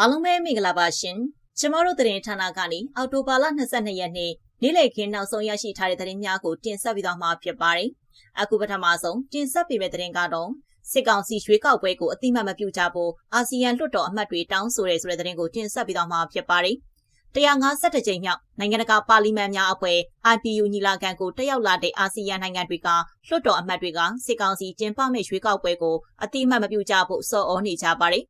အားလုံးပဲမင်္ဂလာပါရှင်ကျမတို့သတင်းဌာနကနေအောက်တိုဘာလ22ရက်နေ့နေ့လည်ခင်းနောက်ဆုံးရရှိထားတဲ့သတင်းများကိုတင်ဆက်ပေးသွားမှာဖြစ်ပါတယ်အခုပထမဆုံးတင်ဆက်ပေးမယ့်သတင်းကတော့စစ်ကောင်စီရွေးကောက်ပွဲကိုအတိမတ်မပြုကြဖို့အာဆီယံလွှတ်တော်အမတ်တွေတောင်းဆိုရဲဆိုတဲ့သတင်းကိုတင်ဆက်ပေးသွားမှာဖြစ်ပါတယ်152ကြိမ်မြောက်နိုင်ငံတကာပါလီမန်များအဖွဲ့ IPU ညီလာခံကိုတက်ရောက်လာတဲ့အာဆီယံနိုင်ငံတွေကလွှတ်တော်အမတ်တွေကစစ်ကောင်စီကျင်းပမဲ့ရွေးကောက်ပွဲကိုအတိမတ်မပြုကြဖို့စော်ဩနေကြပါတယ်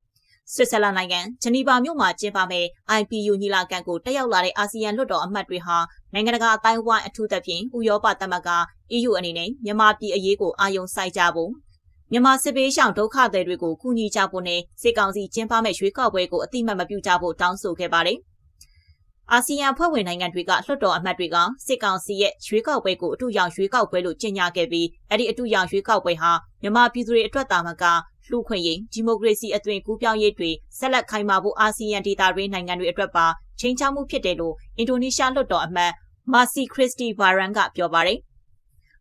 ဆွစ်ဇာလန်နိုင်ငံဂျနီဗာမြို့မှာကျင်းပမဲ့ IPU ညီလာခံကိုတက်ရောက်လာတဲ့အာဆီယံလွှတ်တော်အမတ်တွေဟာနိုင်ငံတကာအတိုင်းအဝိုင်းအထူးသဖြင့်ဥရောပသမဂ္ဂ EU အနေနဲ့မြန်မာပြည်အရေးကိုအာရုံစိုက်ကြဖို့မြန်မာစစ်ပေးရှောင်ဒုက္ခသည်တွေကိုကူညီကြဖို့နဲ့စစ်ကောင်စီကျင်းပမဲ့ရွေးကောက်ပွဲကိုအတိမတ်မပြုကြဖို့တောင်းဆိုခဲ့ပါတယ်။အာဆီယံဖွဲ့ဝင်နိုင်ငံတွေကလွှတ်တော်အမတ်တွေကစစ်ကောင်စီရဲ့ရွေးကောက်ပွဲကိုအထူးရောင်ရွေးကောက်ပွဲလို့ကြေညာခဲ့ပြီးအဲ့ဒီအထူးရောင်ရွေးကောက်ပွဲဟာမြန်မာပြည်သူတွေအတွက်တာမက လူခွင့်ရေးဒီမိုကရေစီအသွင်ကူးပြောင်းရေးတွေဆက်လက်ခိုင်မာဖို့အာဆီယံဒေသတွင်းနိုင်ငံတွေအတွက်ပါချိန်ချမှုဖြစ်တယ်လို့အင်ဒိုနီးရှားလွှတ်တော်အမတ်မာစီခရစ်စတီဘာရန်ကပြောပါတယ်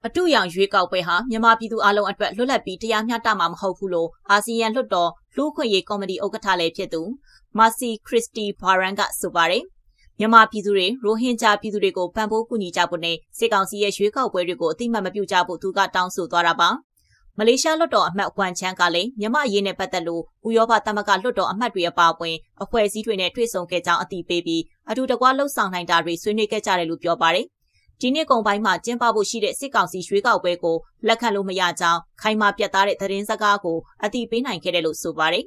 အတူရောင်ရွေးကောက်ပွဲဟာမြန်မာပြည်သူအလုံးအတွက်လွတ်လပ်ပြီးတရားမျှတမှာမဟုတ်ဘူးလို့အာဆီယံလွှတ်တော်လူ့ခွင့်ရေးကော်မတီဥက္ကဋ္ဌလည်းဖြစ်သူမာစီခရစ်စတီဘာရန်ကဆိုပါတယ်မြန်မာပြည်သူတွေရိုဟင်ဂျာပြည်သူတွေကိုပံ့ပိုးကူညီကြဖို့နဲ့စစ်ကောင်စီရဲ့ရွေးကောက်ပွဲတွေကိုအတိမတ်မပြုကြဖို့သူကတောင်းဆိုသွားတာပါ မလေးရှားလွှတ်တော်အမတ်ဝန်ချန်းကလည်းမြန်မာအရေးနဲ့ပတ်သက်လို့ဥရောပသမဂ္ဂလွှတ်တော်အမတ်တွေအပါအဝင်အဖွဲ့အစည်းတွေနဲ့တွေ့ဆုံခဲ့ကြောင်းအသိပေးပြီးအထူးတကွလှုပ်ဆောင်နိုင်တာတွေဆွေးနွေးခဲ့ကြတယ်လို့ပြောပါတယ်ဒီနေ့ကုန်ပိုင်းမှာကျင်းပဖို့ရှိတဲ့စစ်ကောင်စီရွေးကောက်ပွဲကိုလက်ခံလို့မရကြောင်းခိုင်မာပြတ်သားတဲ့သတင်းစကားကိုအသိပေးနိုင်ခဲ့တယ်လို့ဆိုပါတယ်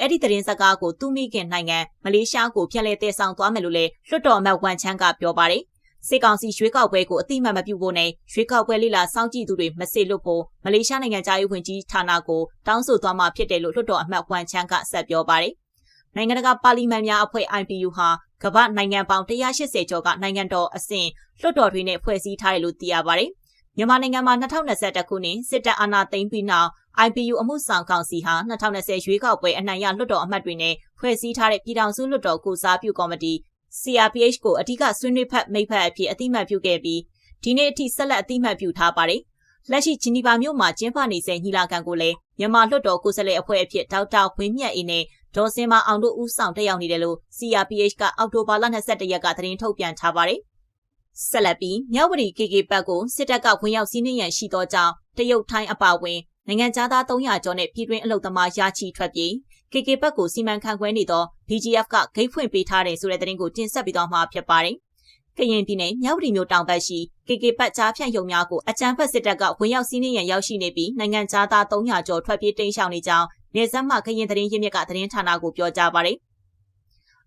အဲ့ဒီသတင်းစကားကိုသူမိခင်နိုင်ငံမလေးရှားကိုဖျက်လဲတည်ဆောင်သွားမယ်လို့လည်းလွှတ်တော်အမတ်ဝန်ချန်းကပြောပါတယ် စစ်ကောင်စီရွေးကောက်ပွဲကိုအတိမတ်မပြုဖို့နဲ့ရွေးကောက်ပွဲလိလာစောင့်ကြည့်သူတွေမစေလွတ်ဖို့မလေးရှားနိုင်ငံသားရေးဝန်ကြီးဌာနကိုတောင်းဆိုသွားမှာဖြစ်တယ်လို့လွှတ်တော်အမတ်ဝန်ချန်းကဆက်ပြောပါတယ်။နိုင်ငံတကာပါလီမန်များအဖွဲ့ IPU ဟာကမ္ဘာနိုင်ငံပေါင်း180ကျော်ကနိုင်ငံတော်အဆင့်လွှတ်တော်တွေနဲ့ဖွဲ့စည်းထားတယ်လို့သိရပါတယ်။မြန်မာနိုင်ငံမှာ2021ခုနှစ်စစ်တပ်အာဏာသိမ်းပြီးနောက် IPU အမှုဆောင်ကောင်စီဟာ2020ရွေးကောက်ပွဲအနိုင်ရလွှတ်တော်အမတ်တွေနဲ့ဖွဲ့စည်းထားတဲ့ပြည်ထောင်စုလွှတ်တော်ကိုစားပြုကော်မတီ CRPH ကိုအဓိကဆွေးနွေးဖက်မိတ်ဖက်အဖြစ်အတိမတ်ပြုခဲ့ပြီးဒီနေ့အထိဆက်လက်အတိမတ်ပြုထားပါတယ်။လက်ရှိဂျနီဗာမြို့မှာကျင်းပနေစဉ်ညီလာခံကိုလည်းမြန်မာလွှတ်တော်ကိုယ်စားလှယ်အဖွဲ့အဖြစ်ဒေါက်တာဝင်းမြတ်အေးနဲ့ဒေါ်စင်မအောင်တို့ဦးဆောင်တက်ရောက်နေတယ်လို့ CRPH ကအောက်တိုဘာလ22ရက်ကသတင်းထုတ်ပြန်ထားပါတယ်။ဆက်လက်ပြီးမြဝတီ KK ဘက်ကိုစစ်တပ်ကဝင်ရောက်စီးနှင်းရန်ရှိသောကြောင့်တရုတ်ထိုင်းအပါအဝင်နိုင်ငံသား300ကျော်နဲ့ပြည်တွင်းအလုပ်သမားရချီထွက်ပြေး KK ဘက်ကိုစီမံခန့်ခွဲနေသော BGF ကဂိတ်ဖွင့်ပေးထားတယ်ဆိုတဲ့သတင်းကိုတင်ဆက်ပြီးတော့မှာဖြစ်ပါတယ်။ကရင်ပြည်နယ်မြောက်ပြည်မြို့တောင်ဘက်ရှိ KK ဘက်ကြားဖြန့်ရုံများကိုအကြမ်းဖက်စစ်တပ်ကဝင်ရောက်စီးနင်းရန်ရောက်ရှိနေပြီးနိုင်ငံသား300ကျော်ထွက်ပြေးတိမ်းရှောင်နေကြောင်းနေဆက်မှကရင်သတင်းရင်းမြစ်ကသတင်းဌာနကိုပြောကြားပါတယ်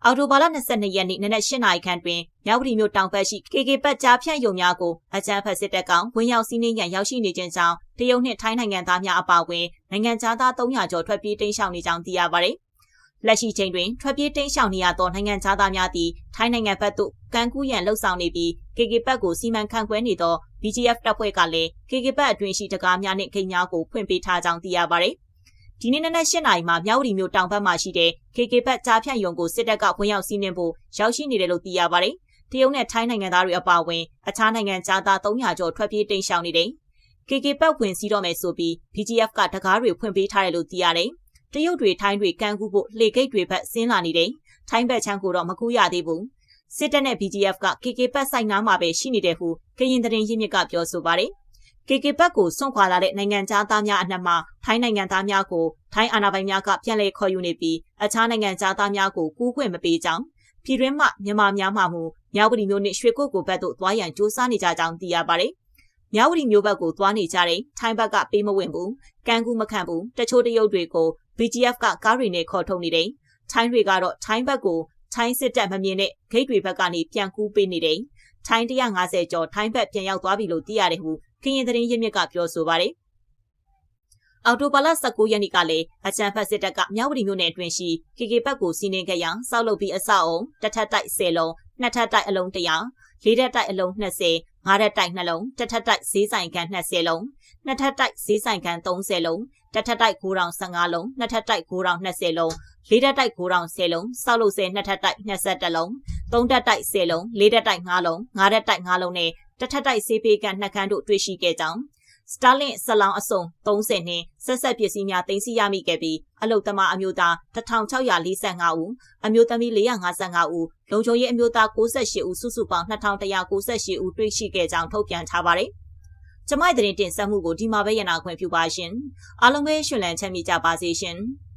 အော်တိုဘာလ22ရက်နေ့နနက်8နာရီခန့်တွင်မြောက်ပြည်မြို့တောင်ဘက်ရှိ KK ပတ်ကြားဖြန့်ယုံများကိုအကြမ်းဖက်စစ်တပ်ကောင်ဝင်ရောက်စီးနင်းရန်ရောက်ရှိနေခြင်းကြောင့်တရုတ်နှင့်ထိုင်းနိုင်ငံသားများအပါအဝင်နိုင်ငံသား300ကျော်ထွက်ပြေးတိမ်းရှောင်နေကြောင်းသိရပါတယ်။လက်ရှိချိန်တွင်ထွက်ပြေးတိမ်းရှောင်နေရသောနိုင်ငံသားများသည်ထိုင်းနိုင်ငံဘက်သို့ကမ်းကူးရန်လှုံ့ဆော်နေပြီး KK ဘက်ကိုစီမံခန့်ခွဲနေသော BGF တပ်ဖွဲ့ကလည်း KK ဘက်အတွင်းရှိတကားများနှင့်ဂိတ်များကိုဖွင့်ပေးထားကြောင်းသိရပါတယ်။ ဒီနေ့နနက်၈နာရီမှာမြောက်ရီမြို့တောင်ဘက်မှာရှိတဲ့ KK ဘက်ကြားဖြန့်ယုံကိုစစ်တပ်ကဝင်ရောက်စီးနင်းဖို့ရောက်ရှိနေတယ်လို့သိရပါတယ်။တရုတ်နဲ့ထိုင်းနိုင်ငံသားတွေအပါအဝင်အခြားနိုင်ငံသား300ကျော်ထွက်ပြေးတိမ်းရှောင်နေတယ်။ KK ဘက်ဝင်စီးတော့မယ်ဆိုပြီး BGF ကတကားတွေဖွင့်ပေးထားတယ်လို့သိရတယ်။တရုတ်တွေထိုင်းတွေကန်းကူးဖို့လေကိတ်တွေဘက်ဆင်းလာနေတယ်။ထိုင်းဘက်ချမ်းကိုတော့မကူရသေးဘူး။စစ်တပ်နဲ့ BGF က KK ဘက်ဆိုင်နားမှာပဲရှိနေတယ်ဟုကရင်သတင်းရင်းမြစ်ကပြောဆိုပါတယ်။ KK ဘက်ကိုစွန့်ခွာလာတဲ့နိုင်ငံသားများအနှံ့မှာထိုင်းနိုင်ငံသားများကိုထိုင်းအာဏာပိုင်များကပြန်လည်ခေါ်ယူနေပြီးအခြားနိုင်ငံသားများကိုကူးခွင့်မပေးကြောင်းပြည်တွင်းမှမြန်မာများမှမူမြောက်ပရီမျိုးနှင့်ရွှေကုတ်ကိုဘက်သို့သွားရန်ကြိုးစားနေကြကြောင်းသိရပါတယ်။မြောက်ပရီမျိုးဘက်ကိုသွားနေကြတဲ့ထိုင်းဘက်ကပေးမဝင်ဘူး။ကန်းကူးမခံဘူး။တချို့တရုတ်တွေကို BGF ကကားတွေနဲ့ခေါ်ထုတ်နေတယ်။ထိုင်းတွေကတော့ထိုင်းဘက်ကိုထိုင်းစစ်တပ်မမြင်တဲ့ဂိတ်တွေဘက်ကနေပြန်ကူးပေးနေတယ်။ထိုင်း150ကျော်ထိုင်းဘက်ပြန်ရောက်သွားပြီလို့သိရတယ်ဟု ကရင်သတင်းရင်းမြစ်ကပြောဆိုပါတယ်။အော်တိုဘာလ19ရက်နေ့ကလည်းအချမ်းဖတ်စစ်တပ်ကမြောက်ဝတီမြို့နယ်အတွင်းရှိ KK ဘက်ကိုစီးနင်းခဲ့ရန်စောက်လုပ်ပြီးအဆောက်အုံတစ်ထပ်တိုက်10လုံးနှစ်ထပ်တိုက်အလုံး100လေးထပ်တိုက်အလုံး20ငါးထပ်တိုက်2လုံးတစ်ထပ်တိုက်ဈေးဆိုင်ကန်20လုံးနှစ်ထပ်တိုက်ဈေးဆိုင်ကန်30လုံးတစ်ထပ်တိုက်9တောင်15လုံးနှစ်ထပ်တိုက်9တောင်20လုံးလေးထပ်တိုက်9တောင်10လုံးစောက်လုပ်10နှစ်ထပ်တိုက်21လုံးသုံးထပ်တိုက်10လုံးလေးထပ်တိုက်5လုံးငါးထပ်တိုက်5လုံးနဲ့ တထက်တိုက်ဆေးပေးကန်နှက်ခမ်းတို့တွေ့ရှိခဲ့ကြောင်း Starlink ဆက်လောင်းအစုံ30နှင့်ဆက်ဆက်ပစ္စည်းများတင်စီရမိခဲ့ပြီးအလုတ်သမားအမျိုးသား1645ဦးအမျိုးသမီး455ဦးလုံခြုံရေးအမျိုးသား68ဦးစုစုပေါင်း2198ဦးတွေ့ရှိခဲ့ကြောင်းထုတ်ပြန်ထားပါတယ်။ကျမိုက်တဲ့တင်ဆက်မှုကိုဒီမှာပဲရနာခွင့်ပြုပါရှင်။အားလုံးပဲရှင်လန်းချမ်းမြေကြပါစေရှင်။